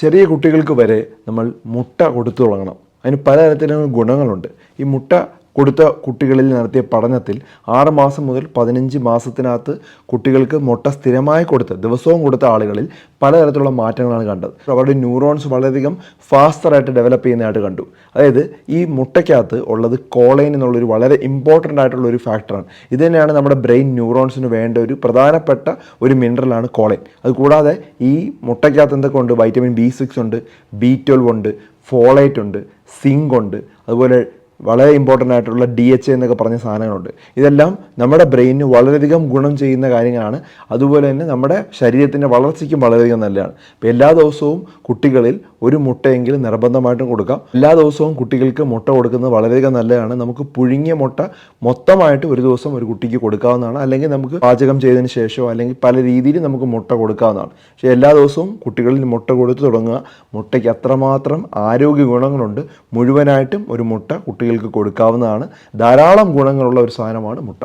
ചെറിയ കുട്ടികൾക്ക് വരെ നമ്മൾ മുട്ട കൊടുത്തു തുടങ്ങണം. അതിന് പലതരത്തിലുള്ള ഗുണങ്ങളുണ്ട്. ഈ മുട്ട കൊടുത്ത കുട്ടികളിൽ നടത്തിയ പഠനത്തിൽ ആറ് മാസം മുതൽ പതിനഞ്ച് മാസത്തിനകത്ത് കുട്ടികൾക്ക് മുട്ട സ്ഥിരമായി കൊടുത്ത് ദിവസവും കൊടുത്ത ആളുകളിൽ പലതരത്തിലുള്ള മാറ്റങ്ങളാണ് കണ്ടത്. അവരുടെ ന്യൂറോൺസ് വളരെയധികം ഫാസ്റ്ററായിട്ട് ഡെവലപ്പ് ചെയ്യുന്നതായിട്ട് കണ്ടു. അതായത് ഈ മുട്ടയ്ക്കകത്ത് ഉള്ളത് കോളൈൻ എന്നുള്ളൊരു വളരെ ഇമ്പോർട്ടന്റ് ആയിട്ടുള്ള ഒരു ഫാക്ടറാണ്. ഇത് തന്നെയാണ് നമ്മുടെ ബ്രെയിൻ ന്യൂറോൺസിന് വേണ്ട ഒരു പ്രധാനപ്പെട്ട ഒരു മിനറലാണ് കോളൈൻ. അതുകൂടാതെ ഈ മുട്ടയ്ക്കകത്ത് എന്തൊക്കെ ഉണ്ട്? വൈറ്റമിൻ ബി സിക്സ് ഉണ്ട് ബി ട്വൽവ് ഉണ്ട് ഫോളേറ്റ് ഉണ്ട് സിങ്ക് ഉണ്ട് അതുപോലെ വളരെ ഇമ്പോർട്ടന്റ് ആയിട്ടുള്ള ഡി എച്ച് എന്നൊക്കെ പറഞ്ഞ സാധനങ്ങളുണ്ട്. ഇതെല്ലാം നമ്മുടെ ബ്രെയിനിന് വളരെയധികം ഗുണം ചെയ്യുന്ന കാര്യങ്ങളാണ്. അതുപോലെ തന്നെ നമ്മുടെ ശരീരത്തിന്റെ വളർച്ചയ്ക്കും വളരെയധികം നല്ലതാണ്. അപ്പോൾ എല്ലാ ദിവസവും കുട്ടികളിൽ ഒരു മുട്ടയെങ്കിലും നിർബന്ധമായിട്ടും കൊടുക്കാം. എല്ലാ ദിവസവും കുട്ടികൾക്ക് മുട്ട കൊടുക്കുന്നത് വളരെയധികം നല്ലതാണ്. നമുക്ക് പുഴുങ്ങിയ മുട്ട മൊത്തമായിട്ട് ഒരു ദിവസം ഒരു കുട്ടിക്ക് കൊടുക്കാവുന്നതാണ്. അല്ലെങ്കിൽ നമുക്ക് പാചകം ചെയ്തതിന് ശേഷമോ അല്ലെങ്കിൽ പല രീതിയിൽ നമുക്ക് മുട്ട കൊടുക്കാവുന്നതാണ്. പക്ഷേ എല്ലാ ദിവസവും കുട്ടികളിൽ മുട്ട കൊടുത്തു തുടങ്ങുക മുട്ടയ്ക്ക് അത്രമാത്രം ആരോഗ്യ ഗുണങ്ങളുണ്ട്. മുഴുവനായിട്ടും ഒരു മുട്ട കുട്ടികൾക്ക് കൊടുക്കാവുന്നതാണ്. ധാരാളം ഗുണങ്ങളുള്ള ഒരു സാധനമാണ് മുട്ട.